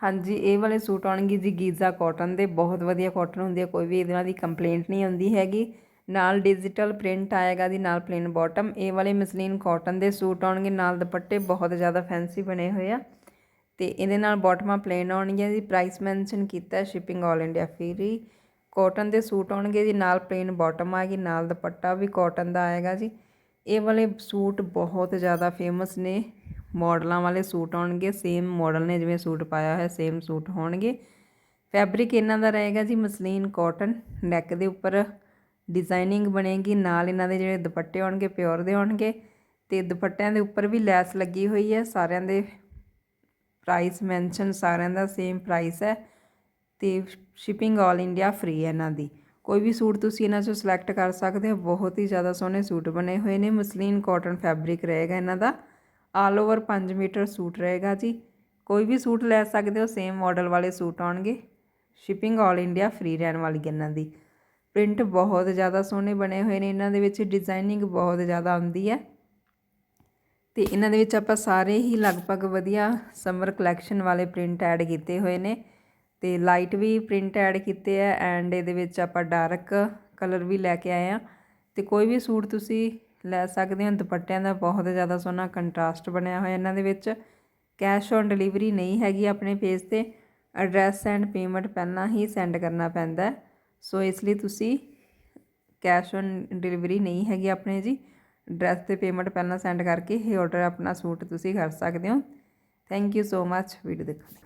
ਹਾਂਜੀ, ਇਹ ਵਾਲੇ ਸੂਟ ਆਉਣਗੇ ਜੀ ਗੀਜ਼ਾ ਕਾਟਨ ਦੇ, ਬਹੁਤ ਵਧੀਆ ਕਾਟਨ ਹੁੰਦੀ ਹੈ, ਕੋਈ ਵੀ ਇਹਨਾਂ ਦੀ ਕੰਪਲੇਂਟ ਨਹੀਂ ਆਉਂਦੀ ਹੈਗੀ। ਨਾਲ ਡਿਜੀਟਲ ਪ੍ਰਿੰਟ ਆਏਗਾ ਦੀ ਨਾਲ ਪਲੇਨ ਬਾਟਮ ਇਹ ਵਾਲੇ ਮਸਲੀਨ ਕਾਟਨ ਦੇ ਸੂਟ ਆਉਣਗੇ, ਨਾਲ ਦੁਪੱਟੇ ਬਹੁਤ ਜ਼ਿਆਦਾ ਫੈਂਸੀ ਬਣੇ ਹੋਏ ਆ। ਤੇ ਇਹਦੇ ਨਾਲ ਬਾਟਮਾਂ ਪਲੇਨ ਆਉਣਗੀਆਂ ਜੀ ਪ੍ਰਾਈਸ ਮੈਂਸ਼ਨ ਕੀਤਾ shipping all India free cotton ਦੇ ਸੂਟ ਆਉਣਗੇ ਜੀ, ਨਾਲ ਪਲੇਨ ਬਾਟਮ ਆਏਗੀ ਨਾਲ ਦੁਪੱਟਾ ਵੀ ਕਾਟਨ ਦਾ ਆਏਗਾ ਜੀ। ਇਹ ਵਾਲੇ ਸੂਟ ਬਹੁਤ ਜ਼ਿਆਦਾ ਫੇਮਸ ਨੇ। ਮਾਡਲਾਂ ਵਾਲੇ ਸੂਟ ਆਉਣਗੇ ਸੇਮ ਮਾਡਲ ਨੇ ਜਿਵੇਂ ਸੂਟ ਪਾਇਆ ਹੋਇਆ ਸੇਮ ਸੂਟ ਹੋਣਗੇ। ਫੈਬਰਿਕ ਇਹਨਾਂ ਦਾ ਰਹੇਗਾ ਜੀ ਮਸਲੀਨ ਕਾਟਨ ਨੈਕ ਦੇ ਉੱਪਰ ਡਿਜ਼ਾਈਨਿੰਗ ਬਣੇਗੀ, ਨਾਲ ਇਹਨਾਂ ਦੇ ਜਿਹੜੇ ਦੁਪੱਟੇ ਹੋਣਗੇ ਪਿਓਰ ਦੇ ਹੋਣਗੇ ਤੇ ਦੁਪੱਟਿਆਂ ਦੇ ਉੱਪਰ ਵੀ ਲੈਸ ਲੱਗੀ ਹੋਈ ਹੈ, ਸਾਰਿਆਂ ਦੇ ਪ੍ਰਾਈਸ ਮੈਂਸ਼ਨ ਸਾਰਿਆਂ ਦਾ ਸੇਮ ਪ੍ਰਾਈਸ ਹੈ ਤੇ ਸ਼ਿਪਿੰਗ ਆਲ ਇੰਡੀਆ ਫ੍ਰੀ ਹੈ ਇਹਨਾਂ ਦੀ। ਕੋਈ ਵੀ ਸੂਟ ਤੁਸੀਂ ਇਹਨਾਂ ਚੋਂ ਸਿਲੈਕਟ ਕਰ ਸਕਦੇ ਹੋ, ਬਹੁਤ ਹੀ ਜ਼ਿਆਦਾ ਸੋਹਣੇ ਸੂਟ ਬਣੇ ਹੋਏ ਨੇ, ਮਸਲੀਨ ਕਾਟਨ ਫੈਬਰਿਕ ਰਹੇਗਾ ਇਹਨਾਂ ਦਾ। ਆਲ ਓਵਰ 5 ਮੀਟਰ ਸੂਟ ਰਹੇਗਾ ਜੀ। ਕੋਈ ਵੀ ਸੂਟ ਲੈ ਸਕਦੇ ਹੋ ਸੇਮ ਮਾਡਲ ਵਾਲੇ ਸੂਟ ਆਉਣਗੇ। ਸ਼ਿਪਿੰਗ ਆਲ ਇੰਡੀਆ ਫ੍ਰੀ ਰਹਿਣ ਵਾਲੀ ਇਹਨਾਂ ਦੀ। ਪ੍ਰਿੰਟ ਬਹੁਤ ਜ਼ਿਆਦਾ ਸੋਹਣੇ ਬਣੇ ਹੋਏ ਨੇ, ਇਹਨਾਂ ਦੇ ਵਿੱਚ ਡਿਜ਼ਾਈਨਿੰਗ ਬਹੁਤ ਜ਼ਿਆਦਾ ਆਉਂਦੀ ਹੈ। ਤੇ ਇਹਨਾਂ ਦੇ ਵਿੱਚ ਆਪਾਂ ਸਾਰੇ ਹੀ ਲਗਭਗ ਵਧੀਆ ਸਮਰ ਕਲੈਕਸ਼ਨ ਵਾਲੇ ਪ੍ਰਿੰਟ ਐਡ ਕੀਤੇ ਹੋਏ ਨੇ। ਤੇ ਲਾਈਟ ਵੀ ਪ੍ਰਿੰਟ ਐਡ ਕੀਤੇ ਆ ਐਂਡ ਇਹਦੇ ਵਿੱਚ ਆਪਾਂ ਡਾਰਕ ਕਲਰ ਵੀ ਲੈ ਕੇ ਆਏ ਆ। ਤੇ ਕੋਈ ਵੀ ਸੂਟ ਤੁਸੀਂ ਲੈ ਸਕਦੇ ਹੋ। ਦੁਪੱਟਿਆਂ ਦਾ ਬਹੁਤ ਜ਼ਿਆਦਾ ਸੋਹਣਾ ਕੰਟਰਾਸਟ ਬਣਿਆ ਹੋਇਆ ਇਹਨਾਂ ਦੇ ਵਿੱਚ। ਕੈਸ਼ ਔਨ ਡਿਲੀਵਰੀ ਨਹੀਂ ਹੈਗੀ ਆਪਣੇ ਪੇਜ ਤੇ। ਐਡਰੈਸ ਐਂਡ ਪੇਮੈਂਟ ਪਹਿਲਾਂ ਹੀ ਸੈਂਡ ਕਰਨਾ ਪੈਂਦਾ ਸੋ ਇਸ ਲਈ ਤੁਸੀਂ ਕੈਸ਼ ਔਨ ਡਿਲੀਵਰੀ ਨਹੀਂ ਹੈਗੀ ਆਪਣੇ ਜੀ। ਐਡਰੈਸ ਤੇ ਪੇਮੈਂਟ ਪਹਿਲਾਂ ਸੈਂਡ ਕਰਕੇ ਇਹ ਆਰਡਰ ਆਪਣਾ ਸੂਟ ਤੁਸੀਂ ਕਰ ਸਕਦੇ ਹੋ। Thank you so much video ਦੇਖਣ ਲਈ।